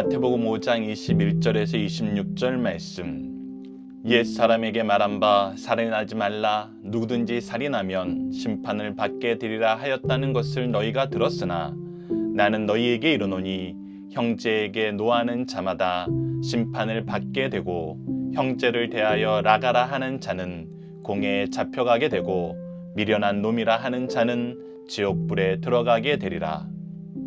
마태복음 5장 21절에서 26절 말씀. 옛 사람에게 말한 바 살인하지 말라 누구든지 살인하면 심판을 받게 되리라 하였다는 것을 너희가 들었으나 나는 너희에게 이르노니 형제에게 노하는 자마다 심판을 받게 되고 형제를 대하여 라가라 하는 자는 공회에 잡혀가게 되고 미련한 놈이라 하는 자는 지옥불에 들어가게 되리라.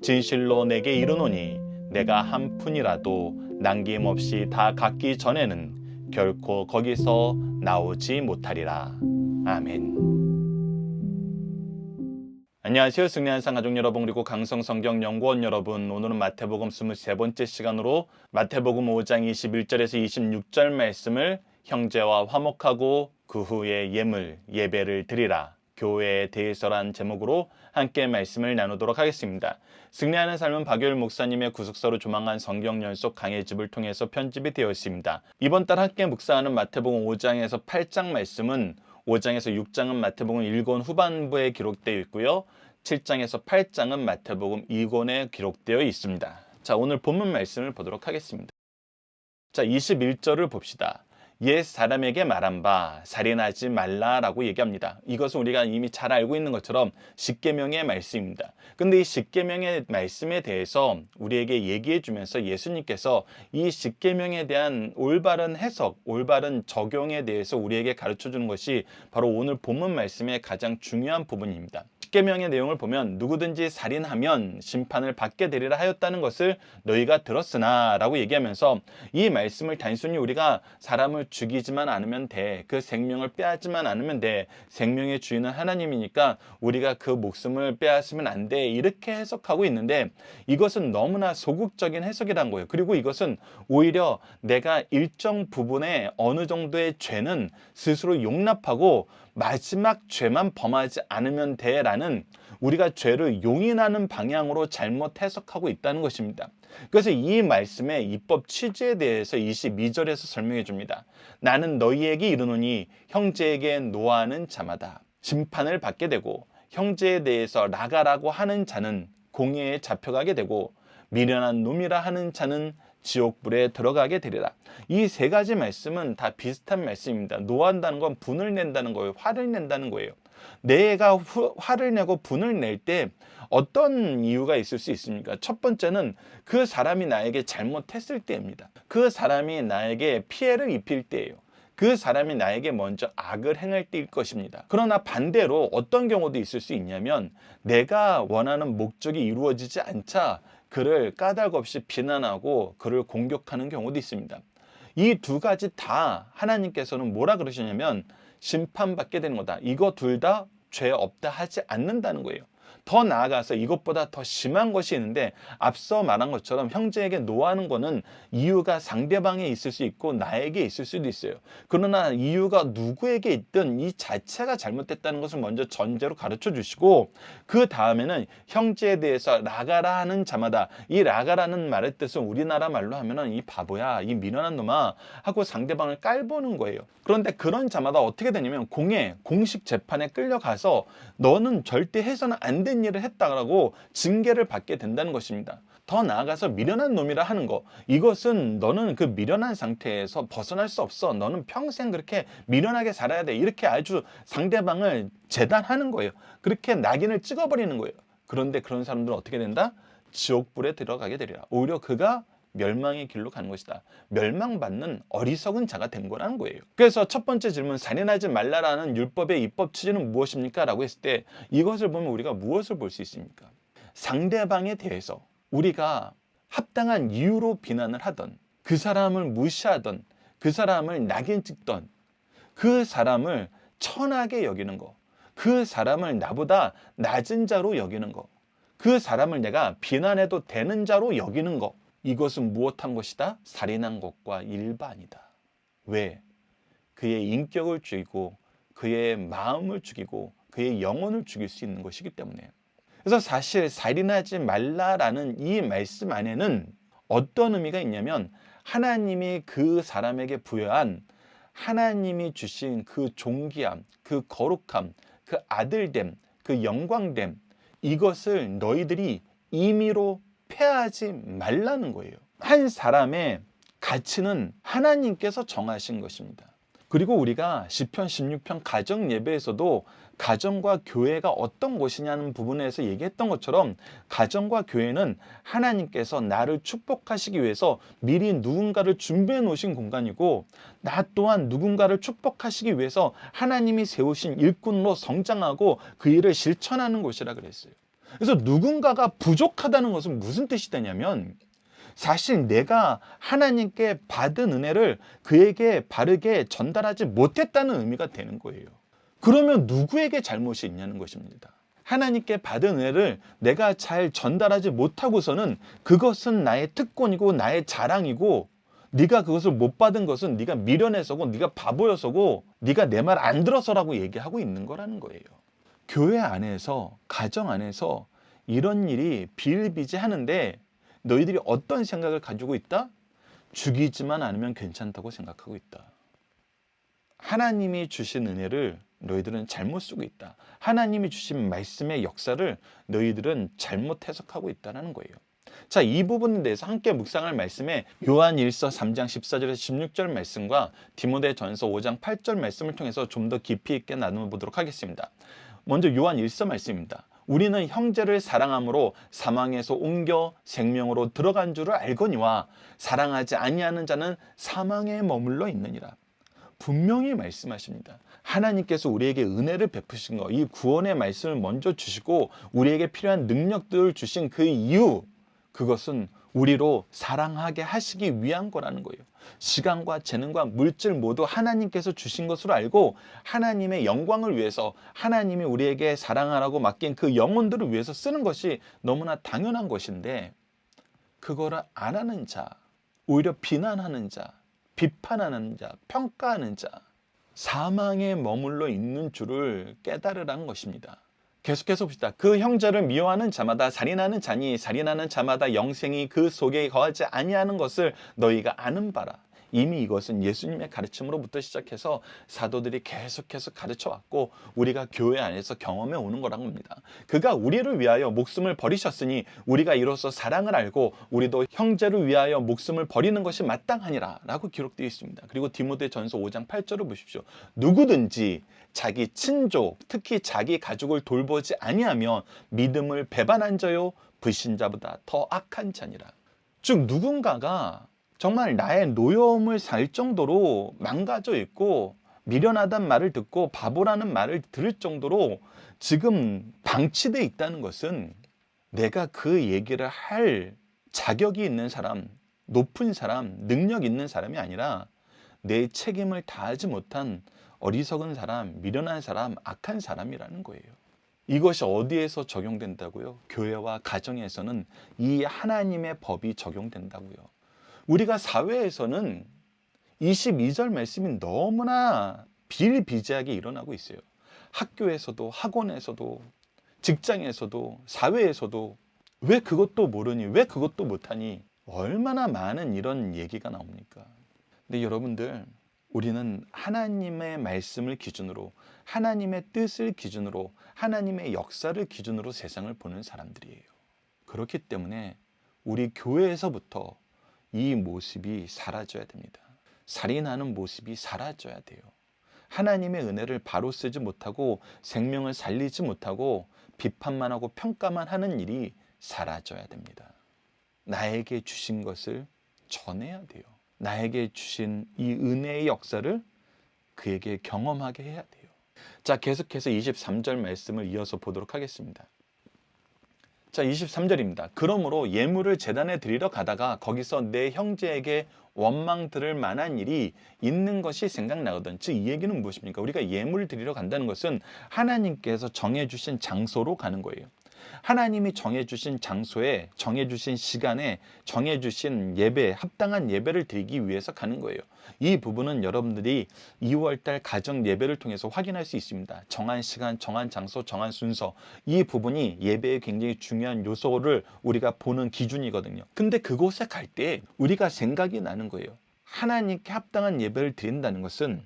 진실로 내게 이르노니 내가 한 푼이라도 남김없이 다 갚기 전에는 결코 거기서 나오지 못하리라. 아멘. 안녕하세요. 승리한 상 가족 여러분 그리고 강성 성경 연구원 여러분. 오늘은 마태복음 23번째 시간으로 마태복음 5장 21절에서 26절 말씀을 형제와 화목하고 그 후에 예물 예배를 드리라. 교회에 대해서란 제목으로 함께 말씀을 나누도록 하겠습니다. 승리하는 삶은 박효일 목사님의 구속사로 조망한 성경 연속 강의 집을 통해서 편집이 되어 있습니다. 이번 달 함께 묵사하는 마태복음 5장에서 8장 말씀은 5장에서 6장은 마태복음 1권 후반부에 기록되어 있고요. 7장에서 8장은 마태복음 2권에 기록되어 있습니다. 자, 오늘 본문 말씀을 보도록 하겠습니다. 자, 21절을 봅시다. 옛 사람에게 말한 바 살인하지 말라라고 얘기합니다. 이것은 우리가 이미 잘 알고 있는 것처럼 십계명의 말씀입니다. 근데 이 십계명의 말씀에 대해서 우리에게 얘기해 주면서 예수님께서 이 십계명에 대한 올바른 해석, 올바른 적용에 대해서 우리에게 가르쳐 주는 것이 바로 오늘 본문 말씀의 가장 중요한 부분입니다. 십계명의 내용을 보면 누구든지 살인하면 심판을 받게 되리라 하였다는 것을 너희가 들었으나 라고 얘기하면서 이 말씀을 단순히 우리가 사람을 죽이지만 않으면 돼. 그 생명을 빼앗지만 않으면 돼. 생명의 주인은 하나님이니까 우리가 그 목숨을 빼앗으면 안 돼. 이렇게 해석하고 있는데 이것은 너무나 소극적인 해석이란 거예요. 그리고 이것은 오히려 내가 일정 부분의 어느 정도의 죄는 스스로 용납하고 마지막 죄만 범하지 않으면 돼라는 우리가 죄를 용인하는 방향으로 잘못 해석하고 있다는 것입니다. 그래서 이 말씀의 입법 취지에 대해서 22절에서 설명해 줍니다. 나는 너희에게 이르노니 형제에게 노하는 자마다 심판을 받게 되고 형제에 대해서 라가라고 하는 자는 공회에 잡혀가게 되고 미련한 놈이라 하는 자는 지옥불에 들어가게 되리라. 이 세 가지 말씀은 다 비슷한 말씀입니다. 노한다는 건 분을 낸다는 거예요. 화를 낸다는 거예요. 내가 후, 화를 내고 분을 낼 때 어떤 이유가 있을 수 있습니까? 첫 번째는 그 사람이 나에게 잘못했을 때입니다. 그 사람이 나에게 피해를 입힐 때예요. 그 사람이 나에게 먼저 악을 행할 때일 것입니다. 그러나 반대로 어떤 경우도 있을 수 있냐면 내가 원하는 목적이 이루어지지 않자 그를 까닭 없이 비난하고 그를 공격하는 경우도 있습니다. 이 두 가지 다 하나님께서는 뭐라 그러시냐면 심판받게 되는 거다. 이거 둘 다 죄 없다 하지 않는다는 거예요. 더 나아가서 이것보다 더 심한 것이 있는데 앞서 말한 것처럼 형제에게 노하는 거는 이유가 상대방에 있을 수 있고 나에게 있을 수도 있어요. 그러나 이유가 누구에게 있든 이 자체가 잘못됐다는 것을 먼저 전제로 가르쳐 주시고 그 다음에는 형제에 대해서 라가라 하는 자마다 이 라가라는 말의 뜻은 우리나라 말로 하면은 이 바보야 이 미련한 놈아 하고 상대방을 깔보는 거예요. 그런데 그런 자마다 어떻게 되냐면 공에 공식 재판에 끌려가서 너는 절대 해서는 안 되는 일을 했다라고 징계를 받게 된다는 것입니다. 더 나아가서 미련한 놈이라 하는 거. 이것은 너는 그 미련한 상태에서 벗어날 수 없어. 너는 평생 그렇게 미련하게 살아야 돼. 이렇게 아주 상대방을 재단하는 거예요. 그렇게 낙인을 찍어버리는 거예요. 그런데 그런 사람들은 어떻게 된다? 지옥불에 들어가게 되리라. 오히려 그가 멸망의 길로 가는 것이다. 멸망받는 어리석은 자가 된 거라는 거예요. 그래서 첫 번째 질문, 살인하지 말라라는 율법의 입법 취지는 무엇입니까? 라고 했을 때 이것을 보면 우리가 무엇을 볼 수 있습니까? 상대방에 대해서 우리가 합당한 이유로 비난을 하던 그 사람을 무시하던 그 사람을 낙인 찍던 그 사람을 천하게 여기는 거, 그 사람을 나보다 낮은 자로 여기는 거, 그 사람을 내가 비난해도 되는 자로 여기는 거, 이것은 무엇한 것이다? 살인한 것과 일반이다. 왜? 그의 인격을 죽이고 그의 마음을 죽이고 그의 영혼을 죽일 수 있는 것이기 때문에. 그래서 사실 살인하지 말라라는 이 말씀 안에는 어떤 의미가 있냐면 하나님이 그 사람에게 부여한 하나님이 주신 그 존귀함, 그 거룩함, 그 아들됨, 그 영광됨 이것을 너희들이 임의로 패하지 말라는 거예요. 한 사람의 가치는 하나님께서 정하신 것입니다. 그리고 우리가 시편 16편 가정 예배에서도 가정과 교회가 어떤 곳이냐는 부분에서 얘기했던 것처럼 가정과 교회는 하나님께서 나를 축복하시기 위해서 미리 누군가를 준비해 놓으신 공간이고 나 또한 누군가를 축복하시기 위해서 하나님이 세우신 일꾼으로 성장하고 그 일을 실천하는 곳이라 그랬어요. 그래서 누군가가 부족하다는 것은 무슨 뜻이 되냐면 사실 내가 하나님께 받은 은혜를 그에게 바르게 전달하지 못했다는 의미가 되는 거예요. 그러면 누구에게 잘못이 있냐는 것입니다. 하나님께 받은 은혜를 내가 잘 전달하지 못하고서는 그것은 나의 특권이고 나의 자랑이고 네가 그것을 못 받은 것은 네가 미련해서고 네가 바보여서고 네가 내 말 안 들어서라고 얘기하고 있는 거라는 거예요. 교회 안에서 가정 안에서 이런 일이 비일비재하는데 너희들이 어떤 생각을 가지고 있다? 죽이지만 않으면 괜찮다고 생각하고 있다. 하나님이 주신 은혜를 너희들은 잘못 쓰고 있다. 하나님이 주신 말씀의 역사를 너희들은 잘못 해석하고 있다는 거예요. 자, 이 부분에 대해서 함께 묵상할 말씀에 요한 1서 3장 14절에서 16절 말씀과 디모데 전서 5장 8절 말씀을 통해서 좀 더 깊이 있게 나누어 보도록 하겠습니다. 먼저 요한 1서 말씀입니다. 우리는 형제를 사랑함으로 사망에서 옮겨 생명으로 들어간 줄을 알거니와 사랑하지 아니하는 자는 사망에 머물러 있느니라. 분명히 말씀하십니다. 하나님께서 우리에게 은혜를 베푸신 거, 이 구원의 말씀을 먼저 주시고 우리에게 필요한 능력들을 주신 그 이유, 그것은 우리로 사랑하게 하시기 위한 거라는 거예요. 시간과 재능과 물질 모두 하나님께서 주신 것으로 알고 하나님의 영광을 위해서 하나님이 우리에게 사랑하라고 맡긴 그 영혼들을 위해서 쓰는 것이 너무나 당연한 것인데 그거를 안 하는 자, 오히려 비난하는 자, 비판하는 자, 평가하는 자, 사망에 머물러 있는 줄을 깨달으라는 것입니다. 계속해서 봅시다. 그 형제를 미워하는 자마다 살인하는 자니 살인하는 자마다 영생이 그 속에 거하지 아니하는 것을 너희가 아는 바라. 이미 이것은 예수님의 가르침으로부터 시작해서 사도들이 계속해서 가르쳐 왔고 우리가 교회 안에서 경험해 오는 거라고 합니다. 그가 우리를 위하여 목숨을 버리셨으니 우리가 이로써 사랑을 알고 우리도 형제를 위하여 목숨을 버리는 것이 마땅하니라 라고 기록되어 있습니다. 그리고 디모데 전서 5장 8절을 보십시오. 누구든지 자기 친족, 특히 자기 가족을 돌보지 아니하면 믿음을 배반한 자요 불신자보다 더 악한 자니라. 즉 누군가가 정말 나의 노여움을 살 정도로 망가져 있고 미련하단 말을 듣고 바보라는 말을 들을 정도로 지금 방치돼 있다는 것은 내가 그 얘기를 할 자격이 있는 사람, 높은 사람, 능력 있는 사람이 아니라 내 책임을 다하지 못한 어리석은 사람, 미련한 사람, 악한 사람이라는 거예요. 이것이 어디에서 적용된다고요? 교회와 가정에서는 이 하나님의 법이 적용된다고요. 우리가 사회에서는 22절 말씀이 너무나 비일비재하게 일어나고 있어요. 학교에서도 학원에서도 직장에서도 사회에서도 왜 그것도 모르니 왜 그것도 못하니 얼마나 많은 이런 얘기가 나옵니까? 근데 여러분들 우리는 하나님의 말씀을 기준으로 하나님의 뜻을 기준으로 하나님의 역사를 기준으로 세상을 보는 사람들이에요. 그렇기 때문에 우리 교회에서부터 이 모습이 사라져야 됩니다. 살인하는 모습이 사라져야 돼요. 하나님의 은혜를 바로 쓰지 못하고 생명을 살리지 못하고 비판만 하고 평가만 하는 일이 사라져야 됩니다. 나에게 주신 것을 전해야 돼요. 나에게 주신 이 은혜의 역사를 그에게 경험하게 해야 돼요. 자, 계속해서 23절 말씀을 이어서 보도록 하겠습니다. 자, 23절입니다. 그러므로 예물을 재단에 드리러 가다가 거기서 내 형제에게 원망 들을 만한 일이 있는 것이 생각나거든. 즉, 이 얘기는 무엇입니까? 우리가 예물을 드리러 간다는 것은 하나님께서 정해주신 장소로 가는 거예요. 하나님이 정해주신 장소에 정해주신 시간에 정해주신 예배 합당한 예배를 드리기 위해서 가는 거예요. 이 부분은 여러분들이 2월달 가정 예배를 통해서 확인할 수 있습니다. 정한 시간, 정한 장소, 정한 순서 이 부분이 예배의 굉장히 중요한 요소를 우리가 보는 기준이거든요. 근데 그곳에 갈 때 우리가 생각이 나는 거예요. 하나님께 합당한 예배를 드린다는 것은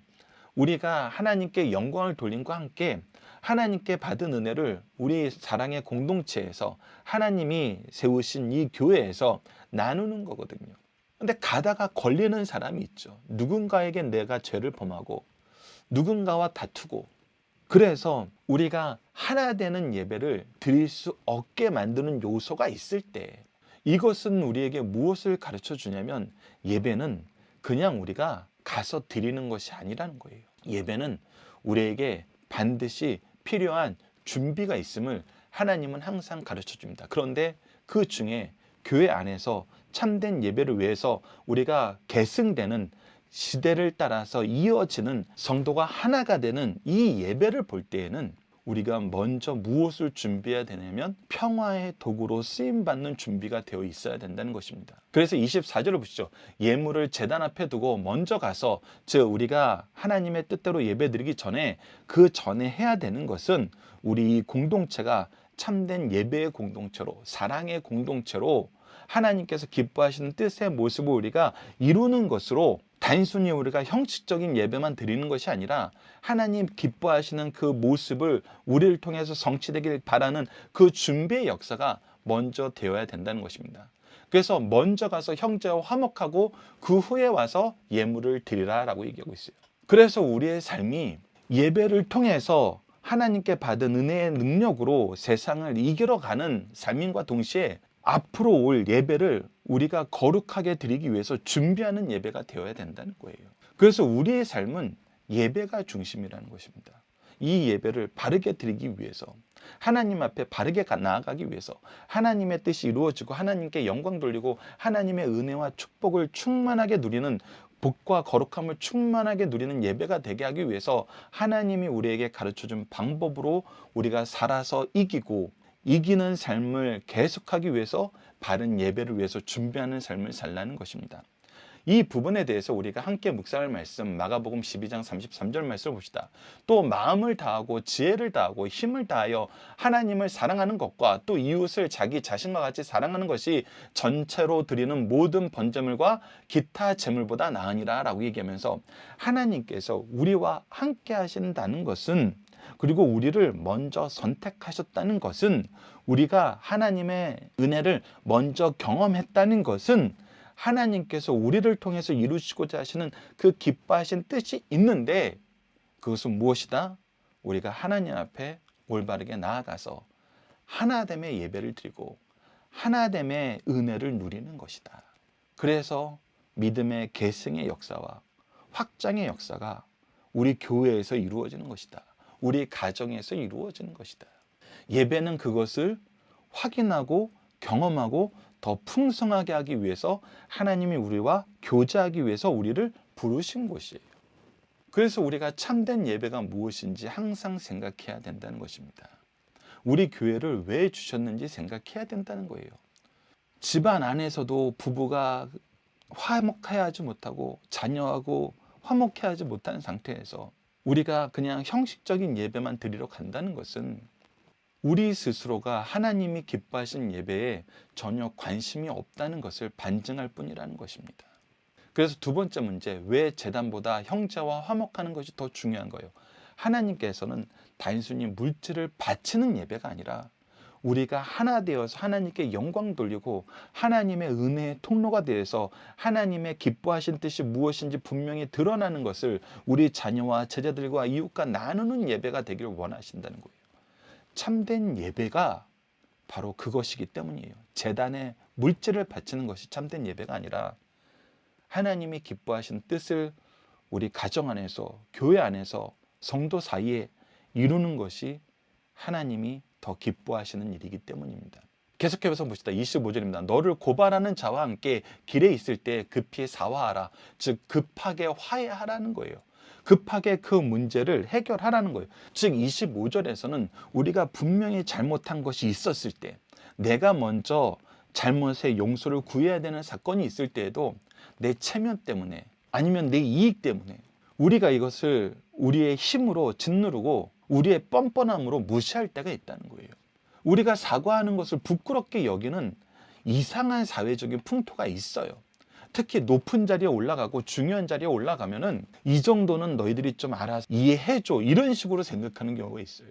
우리가 하나님께 영광을 돌림과 함께 하나님께 받은 은혜를 우리 사랑의 공동체에서 하나님이 세우신 이 교회에서 나누는 거거든요. 근데 가다가 걸리는 사람이 있죠. 누군가에게 내가 죄를 범하고 누군가와 다투고 그래서 우리가 하나 되는 예배를 드릴 수 없게 만드는 요소가 있을 때 이것은 우리에게 무엇을 가르쳐 주냐면 예배는 그냥 우리가 가서 드리는 것이 아니라는 거예요. 예배는 우리에게 반드시 필요한 준비가 있음을 하나님은 항상 가르쳐 줍니다. 그런데 그 중에 교회 안에서 참된 예배를 위해서 우리가 계승되는 시대를 따라서 이어지는 성도가 하나가 되는 이 예배를 볼 때에는 우리가 먼저 무엇을 준비해야 되냐면 평화의 도구로 쓰임 받는 준비가 되어 있어야 된다는 것입니다. 그래서 24절을 보시죠. 예물을 제단 앞에 두고 먼저 가서 즉 우리가 하나님의 뜻대로 예배드리기 전에 그 전에 해야 되는 것은 우리 이 공동체가 참된 예배의 공동체로 사랑의 공동체로 하나님께서 기뻐하시는 뜻의 모습을 우리가 이루는 것으로 단순히 우리가 형식적인 예배만 드리는 것이 아니라 하나님 기뻐하시는 그 모습을 우리를 통해서 성취되길 바라는 그 준비의 역사가 먼저 되어야 된다는 것입니다. 그래서 먼저 가서 형제와 화목하고 그 후에 와서 예물을 드리라 라고 얘기하고 있어요. 그래서 우리의 삶이 예배를 통해서 하나님께 받은 은혜의 능력으로 세상을 이기러 가는 삶인과 동시에 앞으로 올 예배를 우리가 거룩하게 드리기 위해서 준비하는 예배가 되어야 된다는 거예요. 그래서 우리의 삶은 예배가 중심이라는 것입니다. 이 예배를 바르게 드리기 위해서 하나님 앞에 바르게 가- 나아가기 위해서 하나님의 뜻이 이루어지고 하나님께 영광 돌리고 하나님의 은혜와 축복을 충만하게 누리는 복과 거룩함을 충만하게 누리는 예배가 되게 하기 위해서 하나님이 우리에게 가르쳐 준 방법으로 우리가 살아서 이기고 이기는 삶을 계속하기 위해서 바른 예배를 위해서 준비하는 삶을 살라는 것입니다. 이 부분에 대해서 우리가 함께 묵상할 말씀 마가복음 12장 33절 말씀을 봅시다. 또 마음을 다하고 지혜를 다하고 힘을 다하여 하나님을 사랑하는 것과 또 이웃을 자기 자신과 같이 사랑하는 것이 전체로 드리는 모든 번제물과 기타 제물보다 나으니라 라고 얘기하면서 하나님께서 우리와 함께 하신다는 것은 그리고 우리를 먼저 선택하셨다는 것은 우리가 하나님의 은혜를 먼저 경험했다는 것은 하나님께서 우리를 통해서 이루시고자 하시는 그 기뻐하신 뜻이 있는데 그것은 무엇이다? 우리가 하나님 앞에 올바르게 나아가서 하나됨의 예배를 드리고 하나됨의 은혜를 누리는 것이다. 그래서 믿음의 계승의 역사와 확장의 역사가 우리 교회에서 이루어지는 것이다. 우리 가정에서 이루어지는 것이다. 예배는 그것을 확인하고 경험하고 더 풍성하게 하기 위해서 하나님이 우리와 교제하기 위해서 우리를 부르신 곳이에요. 그래서 우리가 참된 예배가 무엇인지 항상 생각해야 된다는 것입니다. 우리 교회를 왜 주셨는지 생각해야 된다는 거예요. 집안 안에서도 부부가 화목해하지 못하고 자녀하고 화목해하지 못하는 상태에서 우리가 그냥 형식적인 예배만 드리러 간다는 것은 우리 스스로가 하나님이 기뻐하신 예배에 전혀 관심이 없다는 것을 반증할 뿐이라는 것입니다. 그래서 두 번째 문제, 왜 재단보다 형제와 화목하는 것이 더 중요한 거예요? 하나님께서는 단순히 물질을 바치는 예배가 아니라 우리가 하나 되어서 하나님께 영광 돌리고 하나님의 은혜의 통로가 되어서 하나님의 기뻐하신 뜻이 무엇인지 분명히 드러나는 것을 우리 자녀와 제자들과 이웃과 나누는 예배가 되기를 원하신다는 거예요. 참된 예배가 바로 그것이기 때문이에요. 재단에 물질을 바치는 것이 참된 예배가 아니라 하나님이 기뻐하신 뜻을 우리 가정 안에서 교회 안에서 성도 사이에 이루는 것이 하나님이 더 기뻐하시는 일이기 때문입니다. 계속해서 봅시다. 25절입니다. 너를 고발하는 자와 함께 길에 있을 때 급히 사화하라. 즉 급하게 화해하라는 거예요. 급하게 그 문제를 해결하라는 거예요. 즉 25절에서는 우리가 분명히 잘못한 것이 있었을 때 내가 먼저 잘못의 용서를 구해야 되는 사건이 있을 때에도 내 체면 때문에 아니면 내 이익 때문에 우리가 이것을 우리의 힘으로 짓누르고 우리의 뻔뻔함으로 무시할 때가 있다는 거예요. 우리가 사과하는 것을 부끄럽게 여기는 이상한 사회적인 풍토가 있어요. 특히 높은 자리에 올라가고 중요한 자리에 올라가면은 이 정도는 너희들이 좀 알아서 이해해줘 이런 식으로 생각하는 경우가 있어요.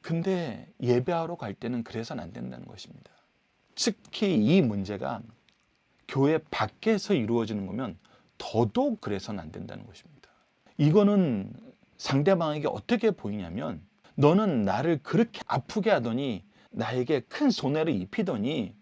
근데 예배하러 갈 때는 그래서는 안 된다는 것입니다. 특히 이 문제가 교회 밖에서 이루어지는 거면 더더욱 그래서는 안 된다는 것입니다. 이거는 상대방에게 어떻게 보이냐면 너는 나를 그렇게 아프게 하더니 나에게 큰 손해를 입히더니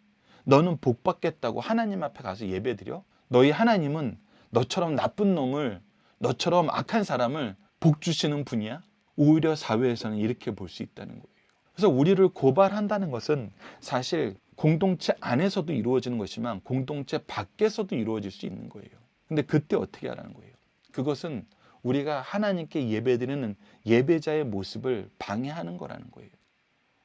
너는 복 받겠다고 하나님 앞에 가서 예배 드려? 너희 하나님은 너처럼 나쁜 놈을 너처럼 악한 사람을 복 주시는 분이야? 오히려 사회에서는 이렇게 볼 수 있다는 거예요. 그래서 우리를 고발한다는 것은 사실 공동체 안에서도 이루어지는 것이지만 공동체 밖에서도 이루어질 수 있는 거예요. 근데 그때 어떻게 하라는 거예요? 그것은 우리가 하나님께 예배드리는 예배자의 모습을 방해하는 거라는 거예요.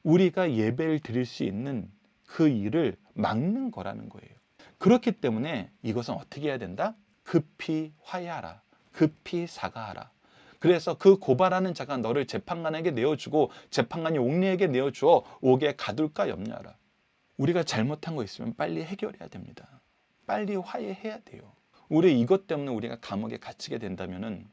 우리가 예배를 드릴 수 있는 그 일을 막는 거라는 거예요. 그렇기 때문에 이것은 어떻게 해야 된다? 급히 화해하라. 급히 사과하라. 그래서 그 고발하는 자가 너를 재판관에게 내어주고 재판관이 옥리에게 내어주어 옥에 가둘까 염려하라. 우리가 잘못한 거 있으면 빨리 해결해야 됩니다. 빨리 화해해야 돼요. 우리 이것 때문에 우리가 감옥에 갇히게 된다면은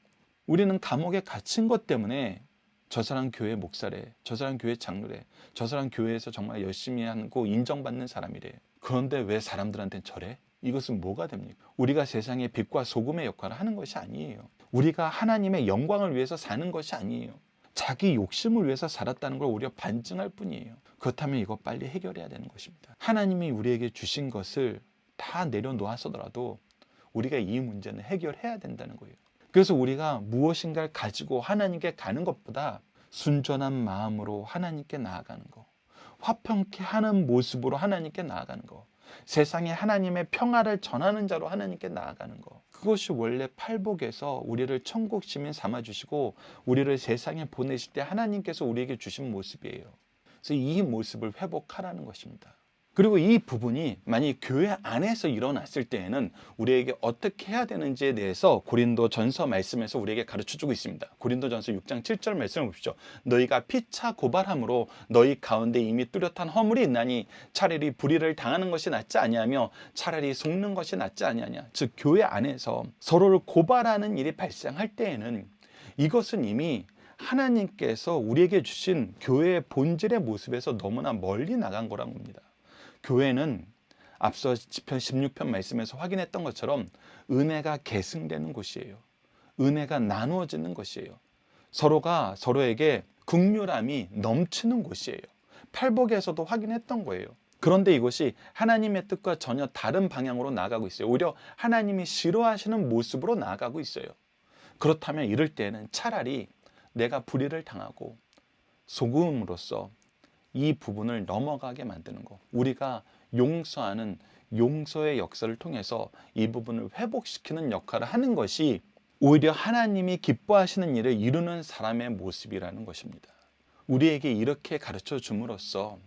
우리는 감옥에 갇힌 것 때문에 저 사람 교회 목사래, 저 사람 교회 장로래, 저 사람 교회에서 정말 열심히 하고 인정받는 사람이래. 그런데 왜 사람들한테는 저래? 이것은 뭐가 됩니까? 우리가 세상의 빛과 소금의 역할을 하는 것이 아니에요. 우리가 하나님의 영광을 위해서 사는 것이 아니에요. 자기 욕심을 위해서 살았다는 걸 오히려 반증할 뿐이에요. 그렇다면 이거 빨리 해결해야 되는 것입니다. 하나님이 우리에게 주신 것을 다 내려놓아서더라도 우리가 이 문제는 해결해야 된다는 거예요. 그래서 우리가 무엇인가를 가지고 하나님께 가는 것보다 순전한 마음으로 하나님께 나아가는 거, 화평케 하는 모습으로 하나님께 나아가는 거, 세상에 하나님의 평화를 전하는 자로 하나님께 나아가는 거. 그것이 원래 팔복에서 우리를 천국 시민 삼아 주시고 우리를 세상에 보내실 때 하나님께서 우리에게 주신 모습이에요. 그래서 이 모습을 회복하라는 것입니다. 그리고 이 부분이 만약 교회 안에서 일어났을 때에는 우리에게 어떻게 해야 되는지에 대해서 고린도 전서 말씀에서 우리에게 가르쳐 주고 있습니다. 고린도 전서 6장 7절 말씀을 보십시오. 너희가 피차 고발함으로 너희 가운데 이미 뚜렷한 허물이 있나니 차라리 불의를 당하는 것이 낫지 아니하며 차라리 속는 것이 낫지 아니하냐. 즉 교회 안에서 서로를 고발하는 일이 발생할 때에는 이것은 이미 하나님께서 우리에게 주신 교회의 본질의 모습에서 너무나 멀리 나간 거란 겁니다. 교회는 앞서 시편 16편 말씀에서 확인했던 것처럼 은혜가 계승되는 곳이에요. 은혜가 나누어지는 것이에요. 서로가 서로에게 극률함이 넘치는 곳이에요. 팔복에서도 확인했던 거예요. 그런데 이것이 하나님의 뜻과 전혀 다른 방향으로 나아가고 있어요. 오히려 하나님이 싫어하시는 모습으로 나아가고 있어요. 그렇다면 이럴 때는 차라리 내가 불의를 당하고 소금으로써 이 부분을 넘어가게 만드는 거. 우리가 용서하는 용서의 역사를 통해서 이 부분을 회복시키는 역할을 하는 것이 오히려 하나님이 기뻐하시는 일을 이루는 사람의 모습이라는 것입니다. 우리에게 이렇게 가르쳐 줌으로써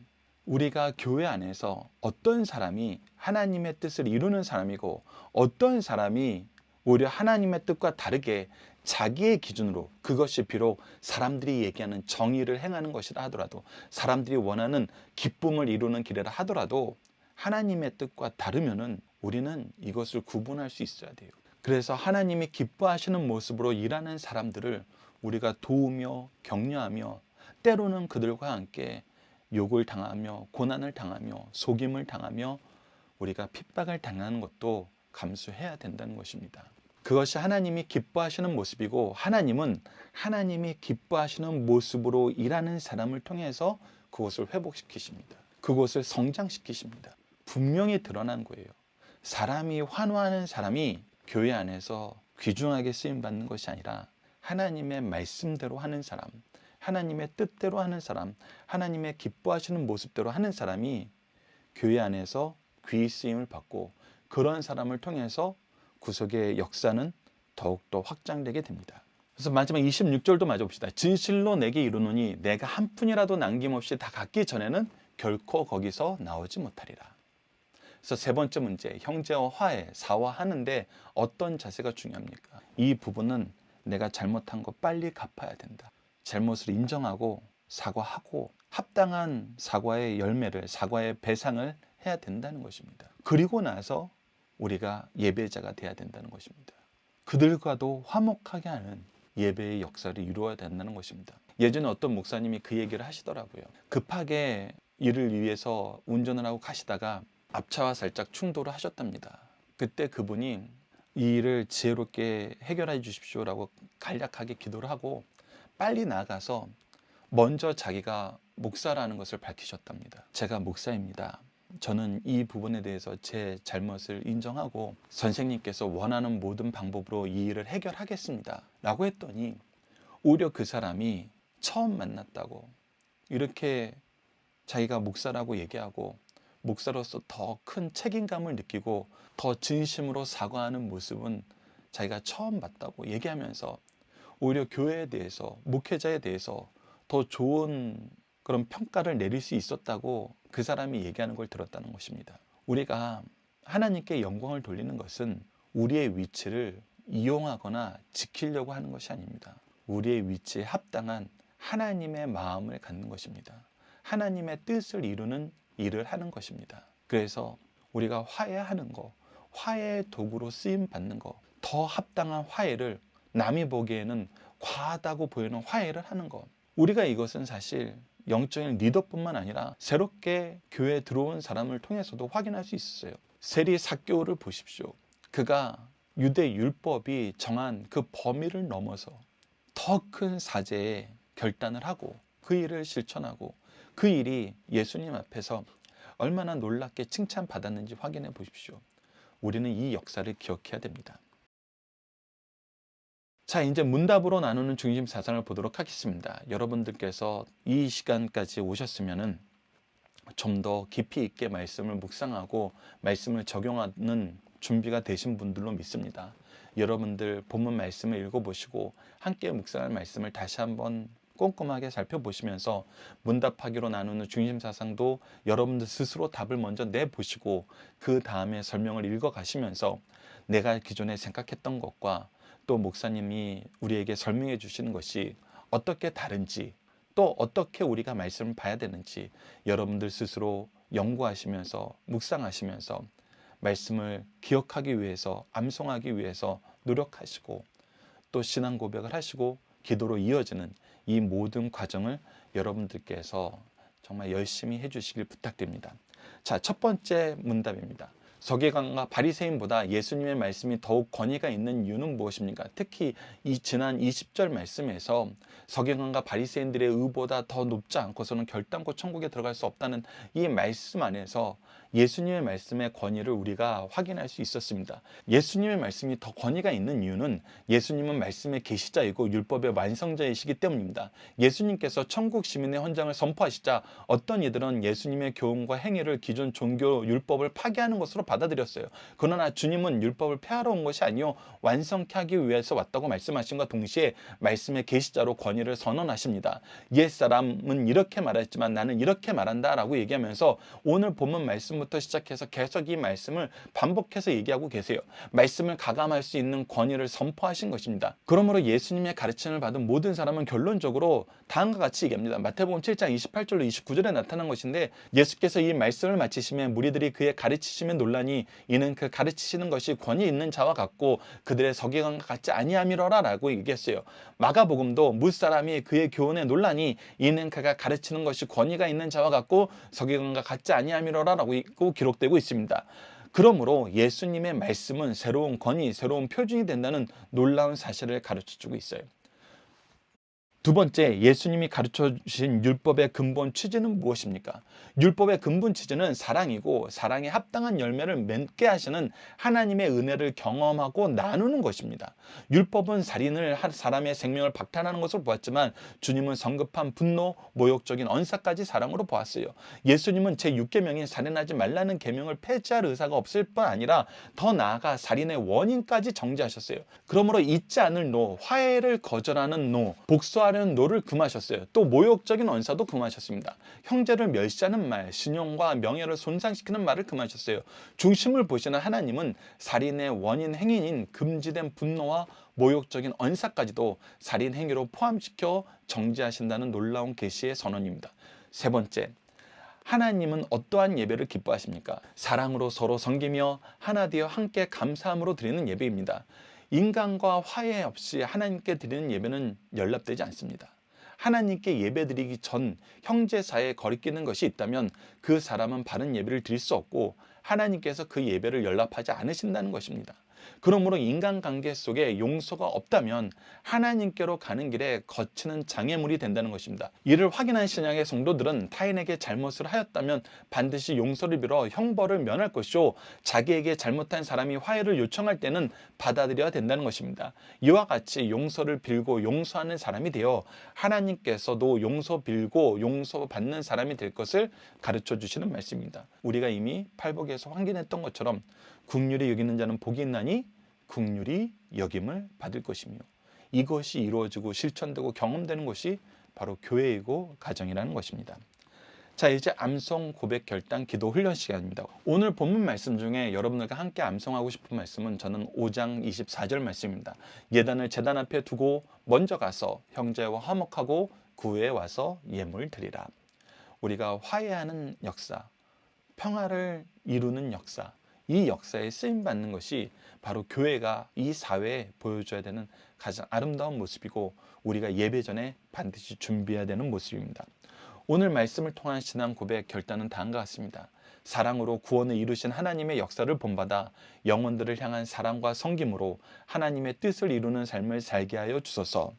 우리가 교회 안에서 어떤 사람이 하나님의 뜻을 이루는 사람이고 어떤 사람이 오히려 하나님의 뜻과 다르게 자기의 기준으로 그것이 비록 사람들이 얘기하는 정의를 행하는 것이라 하더라도 사람들이 원하는 기쁨을 이루는 길이라 하더라도 하나님의 뜻과 다르면은 우리는 이것을 구분할 수 있어야 돼요. 그래서 하나님이 기뻐하시는 모습으로 일하는 사람들을 우리가 도우며 격려하며 때로는 그들과 함께 욕을 당하며 고난을 당하며 속임을 당하며 우리가 핍박을 당하는 것도 감수해야 된다는 것입니다. 그것이 하나님이 기뻐하시는 모습이고 하나님은 하나님이 기뻐하시는 모습으로 일하는 사람을 통해서 그것을 회복시키십니다. 그것을 성장시키십니다. 분명히 드러난 거예요. 사람이 환호하는 사람이 교회 안에서 귀중하게 쓰임 받는 것이 아니라 하나님의 말씀대로 하는 사람, 하나님의 뜻대로 하는 사람, 하나님의 기뻐하시는 모습대로 하는 사람이 교회 안에서 귀 쓰임을 받고 그런 사람을 통해서 구속의 역사는 더욱더 확장되게 됩니다. 그래서 마지막 26절도 맞아 봅시다. 진실로 내게 이르노니 내가 한 푼이라도 남김없이 다 갖기 전에는 결코 거기서 나오지 못하리라. 그래서 세 번째 문제, 형제와 화해, 사화하는데 어떤 자세가 중요합니까? 이 부분은 내가 잘못한 거 빨리 갚아야 된다. 잘못을 인정하고 사과하고 합당한 사과의 열매를 사과의 배상을 해야 된다는 것입니다. 그리고 나서 우리가 예배자가 돼야 된다는 것입니다. 그들과도 화목하게 하는 예배의 역사를 이루어야 된다는 것입니다. 예전에 어떤 목사님이 그 얘기를 하시더라고요. 급하게 일을 위해서 운전을 하고 가시다가 앞차와 살짝 충돌을 하셨답니다. 그때 그분이 이 일을 지혜롭게 해결해 주십시오라고 간략하게 기도를 하고 빨리 나가서 먼저 자기가 목사라는 것을 밝히셨답니다. 제가 목사입니다. 저는 이 부분에 대해서 제 잘못을 인정하고 선생님께서 원하는 모든 방법으로 이 일을 해결하겠습니다. 라고 했더니 오히려 그 사람이 처음 만났다고 이렇게 자기가 목사라고 얘기하고 목사로서 더 큰 책임감을 느끼고 더 진심으로 사과하는 모습은 자기가 처음 봤다고 얘기하면서 오히려 교회에 대해서 목회자에 대해서 더 좋은 그런 평가를 내릴 수 있었다고 그 사람이 얘기하는 걸 들었다는 것입니다. 우리가 하나님께 영광을 돌리는 것은 우리의 위치를 이용하거나 지키려고 하는 것이 아닙니다. 우리의 위치에 합당한 하나님의 마음을 갖는 것입니다. 하나님의 뜻을 이루는 일을 하는 것입니다. 그래서 우리가 화해하는 거, 화해의 도구로 쓰임 받는 거, 더 합당한 화해를 남이 보기에는 과하다고 보이는 화해를 하는 것. 우리가 이것은 사실 영적인 리더뿐만 아니라 새롭게 교회에 들어온 사람을 통해서도 확인할 수 있었어요. 세리 사교를 보십시오. 그가 유대 율법이 정한 그 범위를 넘어서 더 큰 사제에 결단을 하고 그 일을 실천하고 그 일이 예수님 앞에서 얼마나 놀랍게 칭찬받았는지 확인해 보십시오. 우리는 이 역사를 기억해야 됩니다. 자, 이제 문답으로 나누는 중심 사상을 보도록 하겠습니다. 여러분들께서 이 시간까지 오셨으면은 좀 더 깊이 있게 말씀을 묵상하고 말씀을 적용하는 준비가 되신 분들로 믿습니다. 여러분들 본문 말씀을 읽어보시고 함께 묵상할 말씀을 다시 한번 꼼꼼하게 살펴보시면서 문답하기로 나누는 중심 사상도 여러분들 스스로 답을 먼저 내보시고 그 다음에 설명을 읽어가시면서 내가 기존에 생각했던 것과 또 목사님이 우리에게 설명해 주시는 것이 어떻게 다른지 또 어떻게 우리가 말씀을 봐야 되는지 여러분들 스스로 연구하시면서 묵상하시면서 말씀을 기억하기 위해서 암송하기 위해서 노력하시고 또 신앙 고백을 하시고 기도로 이어지는 이 모든 과정을 여러분들께서 정말 열심히 해주시길 부탁드립니다. 자, 첫 번째 문답입니다. 서기관과 바리새인보다 예수님의 말씀이 더욱 권위가 있는 이유는 무엇입니까? 특히 이 지난 20절 말씀에서 서기관과 바리새인들의 의보다 더 높지 않고서는 결단코 천국에 들어갈 수 없다는 이 말씀 안에서 예수님의 말씀의 권위를 우리가 확인할 수 있었습니다. 예수님의 말씀이 더 권위가 있는 이유는 예수님은 말씀의 계시자이고 율법의 완성자이시기 때문입니다. 예수님께서 천국 시민의 헌장을 선포하시자 어떤 이들은 예수님의 교훈과 행위를 기존 종교 율법을 파괴하는 것으로 받아들였어요. 그러나 주님은 율법을 폐하러 온 것이 아니요 완성케 하기 위해서 왔다고 말씀하신과 동시에 말씀의 계시자로 권위를 선언하십니다. 옛 사람은 이렇게 말했지만 나는 이렇게 말한다라고 얘기하면서 오늘 본문 말씀부터 시작해서 계속 이 말씀을 반복해서 얘기하고 계세요. 말씀을 가감할 수 있는 권위를 선포하신 것입니다. 그러므로 예수님의 가르침을 받은 모든 사람은 결론적으로 다음과 같이 얘기합니다. 마태복음 7장 28절로 29절에 나타난 것인데 예수께서 이 말씀을 마치시면 무리들이 그의 가르치심에 논란이 이는 그 가르치시는 것이 권위 있는 자와 같고 그들의 서기관과 같지 아니함이로라라고 얘기했어요. 마가복음도 무사람이 그의 교훈에 논란이 이는 그가 가르치는 것이 권위가 있는 자와 같고 서기관과 같지 아니함이로라라고 기록되고 있습니다. 그러므로 예수님의 말씀은 새로운 권위, 새로운 표준이 된다는 놀라운 사실을 가르쳐 주고 있어요. 두 번째, 예수님이 가르쳐 주신 율법의 근본 취지는 무엇입니까? 율법의 근본 취지는 사랑이고 사랑에 합당한 열매를 맺게 하시는 하나님의 은혜를 경험하고 나누는 것입니다. 율법은 살인을 한 사람의 생명을 박탈하는 것으로 보았지만 주님은 성급한 분노, 모욕적인 언사까지 사랑으로 보았어요. 예수님은 제 6계명인 살인하지 말라는 계명을 폐지할 의사가 없을 뿐 아니라 더 나아가 살인의 원인까지 정지하셨어요. 그러므로 잊지 않을 노, 화해를 거절하는 노, 복수 하려는 노를 금하셨어요. 또 모욕적인 언사도 금하셨습니다. 형제를 멸시하는 말, 신용과 명예를 손상시키는 말을 금하셨어요. 중심을 보시는 하나님은 살인의 원인 행위인 금지된 분노와 모욕적인 언사까지도 살인 행위로 포함시켜 정지하신다는 놀라운 계시의 선언입니다. 세 번째, 하나님은 어떠한 예배를 기뻐하십니까? 사랑으로 서로 섬기며 하나 되어 함께 감사함으로 드리는 예배입니다. 인간과 화해 없이 하나님께 드리는 예배는 연락되지 않습니다. 하나님께 예배드리기 전 형제 사이에 거리끼는 것이 있다면 그 사람은 바른 예배를 드릴 수 없고 하나님께서 그 예배를 연락하지 않으신다는 것입니다. 그러므로 인간관계 속에 용서가 없다면 하나님께로 가는 길에 거치는 장애물이 된다는 것입니다. 이를 확인한 신약의 성도들은 타인에게 잘못을 하였다면 반드시 용서를 빌어 형벌을 면할 것이요 자기에게 잘못한 사람이 화해를 요청할 때는 받아들여야 된다는 것입니다. 이와 같이 용서를 빌고 용서하는 사람이 되어 하나님께서도 용서 빌고 용서받는 사람이 될 것을 가르쳐 주시는 말씀입니다. 우리가 이미 팔복에서 확인했던 것처럼 국률이 여기는 자는 복이 있나니 국률이 여김을 받을 것이며 이것이 이루어지고 실천되고 경험되는 것이 바로 교회이고 가정이라는 것입니다. 자 이제 암송 고백 결단 기도 훈련 시간입니다. 오늘 본문 말씀 중에 여러분들과 함께 암송하고 싶은 말씀은 저는 5장 24절 말씀입니다. 예단을 제단 앞에 두고 먼저 가서 형제와 화목하고 구에 와서 예물 드리라. 우리가 화해하는 역사, 평화를 이루는 역사, 이 역사에 쓰임 받는 것이 바로 교회가 이 사회에 보여줘야 되는 가장 아름다운 모습이고 우리가 예배 전에 반드시 준비해야 되는 모습입니다. 오늘 말씀을 통한 신앙 고백 결단은 다음과 같습니다. 사랑으로 구원을 이루신 하나님의 역사를 본받아 영혼들을 향한 사랑과 섬김으로 하나님의 뜻을 이루는 삶을 살게 하여 주소서.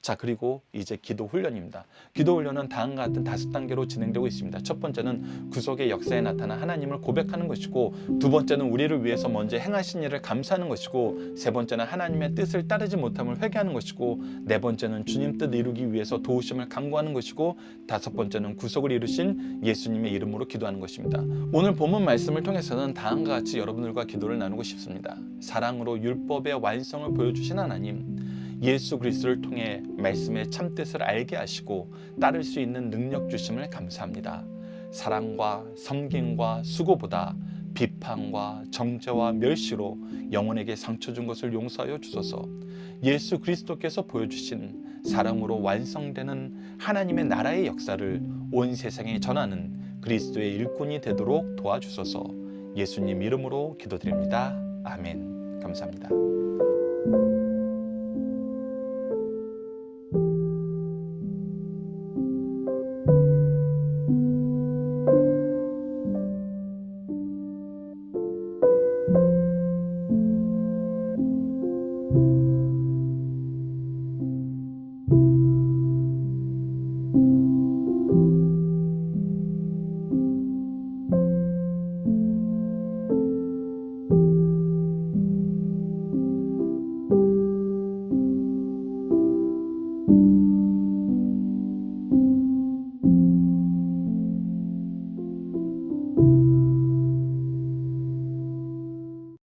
자, 그리고 이제 기도 훈련입니다. 기도 훈련은 다음과 같은 다섯 단계로 진행되고 있습니다. 첫 번째는 구속의 역사에 나타난 하나님을 고백하는 것이고, 두 번째는 우리를 위해서 먼저 행하신 일을 감사하는 것이고, 세 번째는 하나님의 뜻을 따르지 못함을 회개하는 것이고, 네 번째는 주님 뜻 이루기 위해서 도우심을 강구하는 것이고, 다섯 번째는 구속을 이루신 예수님의 이름으로 기도하는 것입니다. 오늘 본문 말씀을 통해서는 다음과 같이 여러분들과 기도를 나누고 싶습니다. 사랑으로 율법의 완성을 보여주신 하나님, 예수 그리스도를 통해 말씀의 참뜻을 알게 하시고 따를 수 있는 능력 주심을 감사합니다. 사랑과 섬김과 수고보다 비판과 정죄와 멸시로 영혼에게 상처 준 것을 용서하여 주소서. 예수 그리스도께서 보여주신 사랑으로 완성되는 하나님의 나라의 역사를 온 세상에 전하는 그리스도의 일꾼이 되도록 도와주소서. 예수님 이름으로 기도드립니다. 아멘. 감사합니다.